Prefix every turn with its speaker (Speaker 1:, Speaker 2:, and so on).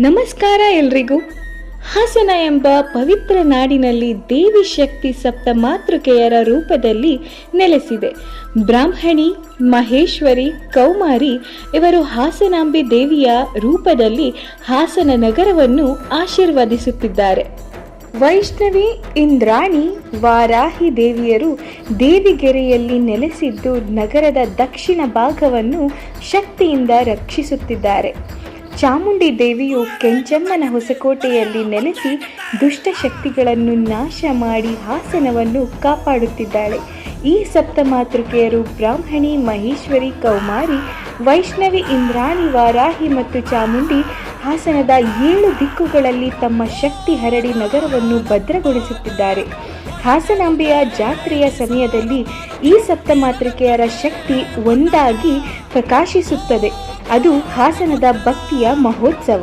Speaker 1: ನಮಸ್ಕಾರ ಎಲ್ರಿಗೂ. ಹಾಸನ ಎಂಬ ಪವಿತ್ರ ನಾಡಿನಲ್ಲಿ ದೇವಿ ಶಕ್ತಿ ಸಪ್ತ ಮಾತೃಕೆಯರ ರೂಪದಲ್ಲಿ ನೆಲೆಸಿದೆ. ಬ್ರಾಹ್ಮಣಿ, ಮಹೇಶ್ವರಿ, ಕೌಮಾರಿ ಇವರು ಹಾಸನಾಂಬಿ ದೇವಿಯ ರೂಪದಲ್ಲಿ ಹಾಸನ ನಗರವನ್ನು ಆಶೀರ್ವದಿಸುತ್ತಿದ್ದಾರೆ. ವೈಷ್ಣವಿ, ಇಂದ್ರಾಣಿ, ವಾರಾಹಿ ದೇವಿಯರು ದೇವಿಗೆರೆಯಲ್ಲಿ ನೆಲೆಸಿದ್ದು ನಗರದ ದಕ್ಷಿಣ ಭಾಗವನ್ನು ಶಕ್ತಿಯಿಂದ ರಕ್ಷಿಸುತ್ತಿದ್ದಾರೆ. ಚಾಮುಂಡಿ ದೇವಿಯು ಕೆಂಚಮ್ಮನ ಹೊಸಕೋಟೆಯಲ್ಲಿ ನೆಲೆಸಿ ದುಷ್ಟಶಕ್ತಿಗಳನ್ನು ನಾಶ ಮಾಡಿ ಹಾಸನವನ್ನು ಕಾಪಾಡುತ್ತಿದ್ದಾಳೆ. ಈ ಸಪ್ತಮಾತೃಕೆಯರು ಬ್ರಾಹ್ಮಣಿ, ಮಹೇಶ್ವರಿ, ಕೌಮಾರಿ, ವೈಷ್ಣವಿ, ಇಂದ್ರಾಣಿ, ವಾರಾಹಿ ಮತ್ತು ಚಾಮುಂಡಿ ಹಾಸನದ ಏಳು ದಿಕ್ಕುಗಳಲ್ಲಿ ತಮ್ಮ ಶಕ್ತಿ ಹರಡಿ ನಗರವನ್ನು ಭದ್ರಗೊಳಿಸುತ್ತಿದ್ದಾರೆ. ಹಾಸನಾಂಬೆಯ ಜಾತ್ರೆಯ ಸಮಯದಲ್ಲಿ ಈ ಸಪ್ತಮಾತೃಕೆಯರ ಶಕ್ತಿ ಒಂದಾಗಿ ಪ್ರಕಾಶಿಸುತ್ತದೆ. ಅದು ಹಾಸನದ ಭಕ್ತಿಯ ಮಹೋತ್ಸವ.